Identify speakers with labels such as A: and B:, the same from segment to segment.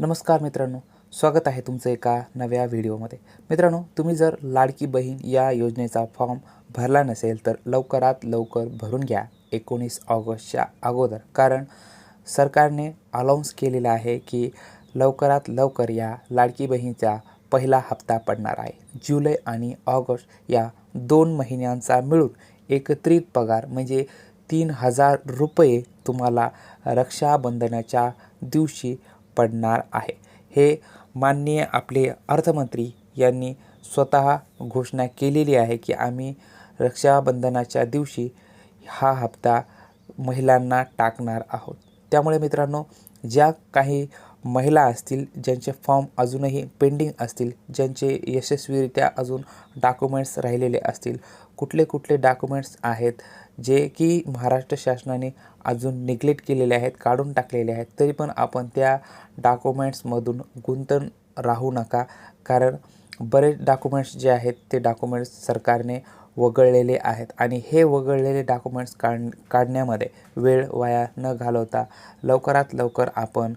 A: नमस्कार मित्रांनो स्वागत आहे तुमचं एका नव्या व्हिडिओमध्ये. मित्रांनो तुम्ही जर लाडकी बहीण या योजनेचा फॉर्म भरला नसेल तर लवकरात लवकर भरून घ्या एकोणीस ऑगस्टच्या अगोदर. कारण सरकारने अलाउन्स केलेलं आहे की लवकरात लवकर या लाडकी बहीणचा पहिला हप्ता पडणार आहे. जुलै आणि ऑगस्ट या दोन महिन्यांचा मिळून एकत्रित पगार म्हणजे तीन हजार रुपये तुम्हाला रक्षाबंधनाच्या दिवशी पडणार आहे. हे माननीय आपले अर्थमंत्री यांनी स्वतः घोषणा केलेली आहे की आम्ही रक्षाबंधनाच्या दिवशी हा हप्ता महिलांना टाकणार आहोत. त्यामुळे मित्रांनो ज्या काही महिला असतील ज्यांचे फॉर्म अजूनही पेंडिंग असतील ज्यांचे यशस्वीरित्या अजून डॉक्युमेंट्स राहिलेले असतील कुठले कुठले डॉक्युमेंट्स आहेत जे की महाराष्ट्र शासनाने अजून निग्लेक्ट केलेले आहेत काढून टाकलेले आहेत तरी पण आपण त्या डॉक्युमेंट्समधून गुंतण राहू नका. कारण बरेच डॉक्युमेंट्स जे आहेत ते डॉक्युमेंट्स सरकारने वगळलेले आहेत आणि हे वगळलेले डॉक्युमेंट्स काढ काढण्यामध्ये वेळ वाया न घालवता लवकरात लवकर आपण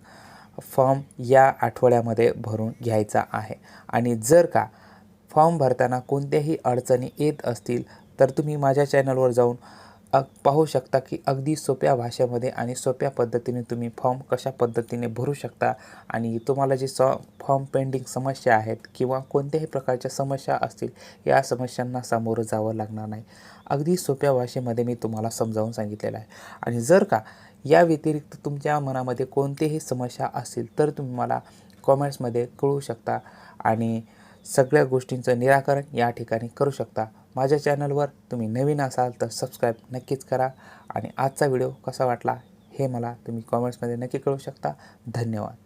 A: फॉर्म या आठवड्यामध्ये भरून घ्यायचा आहे. आणि जर का फॉर्म भरताना कोणत्याही अडचणी येत असतील तर तुम्ही माझ्या चॅनलवर जाऊन अग पाहू शकता की अगदी सोप्या भाषेमध्ये आणि सोप्या पद्धतीने तुम्ही फॉर्म कशा पद्धतीने भरू शकता. आणि तुम्हाला जे सॉ फॉर्म पेंडिंग समस्या आहेत किंवा कोणत्याही प्रकारच्या समस्या असतील या समस्यांना सामोरं जावं लागणार नाही. अगदी सोप्या भाषेमध्ये मी तुम्हाला समजावून सांगितलेलं आहे. आणि जर का या व्यतिरिक्त तुमच्या मनामध्ये कोणतेही समस्या असतील तर तुम्ही मला कॉमेंट्समध्ये कळवू शकता आणि सगळ्या गोष्टींचं निराकरण या ठिकाणी करू शकता. माझ्या चॅनलवर तुम्ही नवीन असाल तर सबस्क्राईब नक्कीच करा आणि आजचा व्हिडिओ कसा वाटला हे मला तुम्ही कॉमेंट्समध्ये नक्की कळू शकता. धन्यवाद.